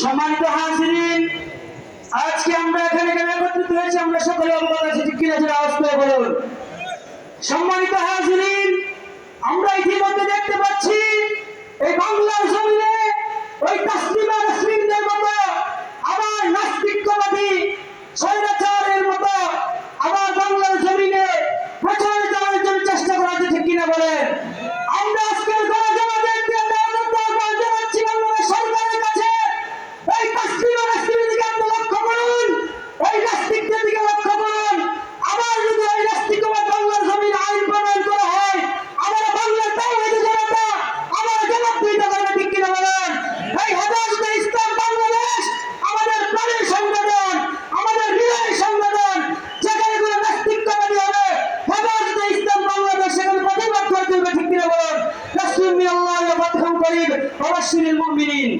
সম্মানিত হাজিরিন, আজকে আমরা এখানে কেন একত্রিত হয়েছি? আমরা সকলে অবগত আছি কিনা যারা আওয়াজ করে বলুন। সম্মানিত হাজিরিন, আমরা ইতিমধ্যে দেখতে পাচ্ছি, এই বাংলার ইন্নি আল্লাহ ইয়াফতাহু করিব ওয়াবাশশিরিল মুমিনিন।